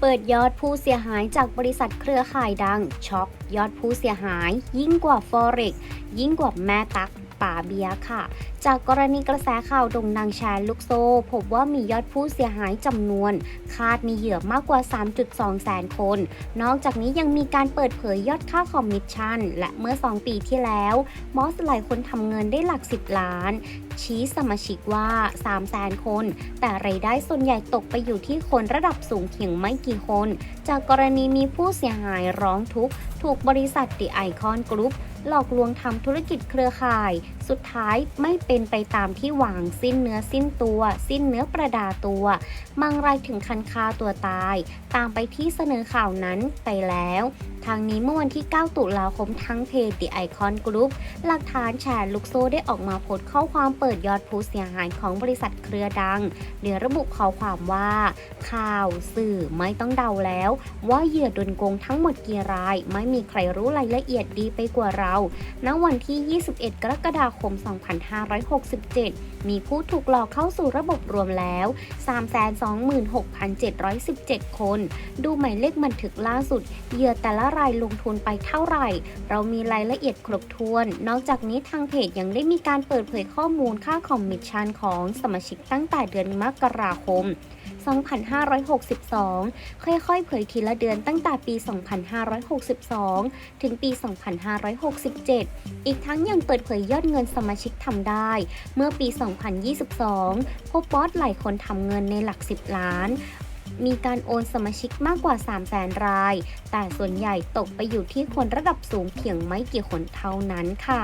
เปิดยอดผู้เสียหายจากบริษัทเครือข่ายดัง ช็อกยอดผู้เสียหาย ยิ่งกว่า Forex ยิ่งกว่าแม่ตัก ป่าเบียค่ะ จากกรณีกระแสข่าวโด่งดังแชร์ลูกโซ่พบว่ามียอดผู้เสียหายจำนวน คาดมีเหยื่อมากกว่า 3.2 แสนคน นอกจากนี้ยังมีการเปิดเผยยอดค่าคอมมิชชั่น และเมื่อ 2 ปีที่แล้ว มอสหลายคนทำเงินได้หลัก 10 ล้าน ชี้สมาชิกว่า 3 แสนคน แต่รายได้ส่วนใหญ่ตกไปอยู่ที่คนระดับสูงเพียงไม่กี่คน จากกรณีมีผู้เสียหายร้องทุกข์ถูกบริษัทดิไอคอนกรุ๊ป หลอกลวงทำธุรกิจเครือข่าย สุดท้ายไม่เป็นไปตามที่หวังสิ้นเนื้อสิ้นตัว สิ้นเนื้อประดาตัวบางรายถึงคันคาตัวตาย ตามไปที่เสนอข่าวนั้นไปแล้ว ทางนี้เมื่อวันที่ 9 ตุลาคมทั้งเพจ The Icon Group หลักฐานแชร์ลูกโซ่ได้ออกมาโพสต์ข้อความเปิดยอดผู้เสียหายของบริษัทเครือดังโดยระบุข้อความว่า ข่าวสื่อไม่ต้องเดาแล้ว ว่าเหยื่อโดนโกงทั้งหมดกี่ราย ไม่มีใครรู้รายละเอียดดีไปกว่าเราณวันที่ 21 กรกฎาคม 2567 มีผู้ถูกหลอกเข้าสู่ระบบรวมแล้ว 326,717 คน ดูหมายเลขบันทึกล่าสุด เหยื่อแต่ละรายลงทุนไปเท่าไหร่ เรามีรายละเอียดครบถ้วน นอกจากนี้ทางเพจยังได้มีการเปิดเผยข้อมูลค่าคอมมิชชั่นของสมาชิกตั้งแต่เดือนมกราคม 2562 ค่อยๆ เผยทีละเดือนตั้งแต่ปี 2562 ถึงปี 2567 อีกทั้งยังเปิดเผยยอดเงินสมาชิกทำได้ เมื่อปี 2022 พบบอสหลายคนทำเงินในหลัก 10 ล้านมีการโอนสมาชิกมากกว่า 3 0 0แสนราย แต่ส่วนใหญ่ตกไปอยู่ที่คนระดับสูงเพียงไม่กี่คนเท่านั้นค่ะ